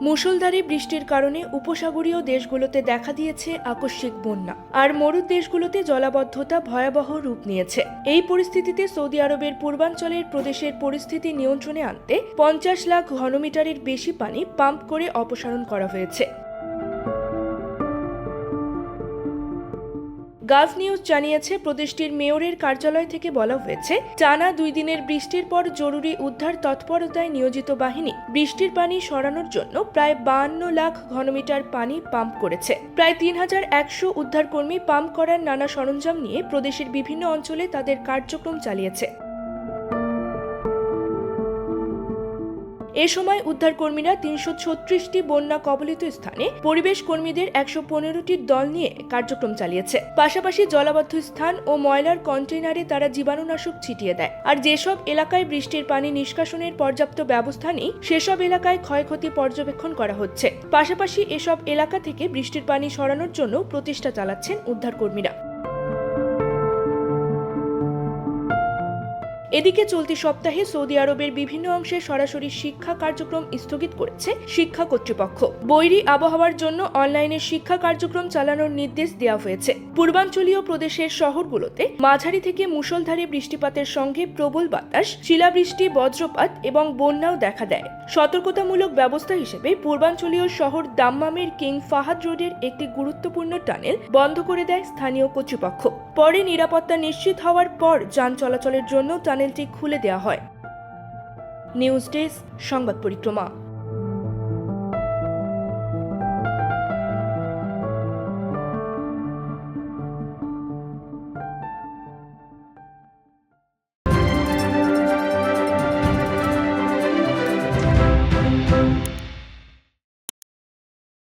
মুষলধারে বৃষ্টির কারণে উপসাগরীয় দেশগুলোতে দেখা দিয়েছে আকস্মিক বন্যা। আর মরুদ দেশগুলোতে জলাবদ্ধতা ভয়াবহ রূপ নিয়েছে। এই পরিস্থিতিতে সৌদি আরবের পূর্বাঞ্চলের প্রদেশের পরিস্থিতি নিয়ন্ত্রণে আনতে পঞ্চাশ লাখ ঘনমিটারের বেশি পানি পাম্প করে অপসারণ করা হয়েছে। গালফ নিউজ জানিয়েছে, প্রদেশটির মেয়রের কার্যালয় থেকে বলা হয়েছে, টানা দুই দিনের বৃষ্টির পর জরুরি উদ্ধার তৎপরতায় নিয়োজিত বাহিনী বৃষ্টির পানি সরানোর জন্য প্রায় বাহান্ন লাখ ঘনমিটার পানি পাম্প করেছে। প্রায় তিন হাজার একশো উদ্ধারকর্মী পাম্প করার নানা সরঞ্জাম নিয়ে প্রদেশের বিভিন্ন অঞ্চলে তাদের কার্যক্রম চালিয়েছে। এ সময় উদ্ধারকর্মীরা তিনশো ছত্রিশটি বন্যা কবলিত স্থানে পরিবেশ কর্মীদের একশো পনেরোটির দল নিয়ে কার্যক্রম চালিয়েছে। পাশাপাশি জলাবদ্ধ স্থান ও ময়লার কন্টেনারে তারা জীবাণুনাশক ছিটিয়ে দেয়। আর যেসব এলাকায় বৃষ্টির পানি নিষ্কাশনের পর্যাপ্ত ব্যবস্থা নেই, সেসব এলাকায় ক্ষয়ক্ষতি পর্যবেক্ষণ করা হচ্ছে। পাশাপাশি এসব এলাকা থেকে বৃষ্টির পানি সরানোর জন্য প্রতিষ্ঠা চালাচ্ছেন উদ্ধারকর্মীরা। এদিকে চলতি সপ্তাহে সৌদি আরবের বিভিন্ন অংশে সরাসরি শিক্ষা কার্যক্রম স্থগিত করেছে শিক্ষা কর্তৃপক্ষ। বৈরী আবহাওয়ার জন্য অনলাইনে শিক্ষা কার্যক্রম চালানোর নির্দেশ দেওয়া হয়েছে। পূর্বাঞ্চলীয় প্রদেশের শহরগুলোতে মাঝারি থেকে মুষলধারে বৃষ্টিপাতের সঙ্গে প্রবল বাতাস, শিলাবৃষ্টি, বজ্রপাত এবং বন্যাও দেখা দেয়। সতর্কতামূলক ব্যবস্থা হিসেবে পূর্বাঞ্চলীয় শহর দাম্মামের কিং ফাহাদ রোডের একটি গুরুত্বপূর্ণ টানেল বন্ধ করে দেয় স্থানীয় কর্তৃপক্ষ। পরে নিরাপত্তা নিশ্চিত হওয়ার পর যান চলাচলের জন্য টানেলটি খুলে দেওয়া হয়। নিউজ ডেস্ক সংবাদ পরিক্রমা।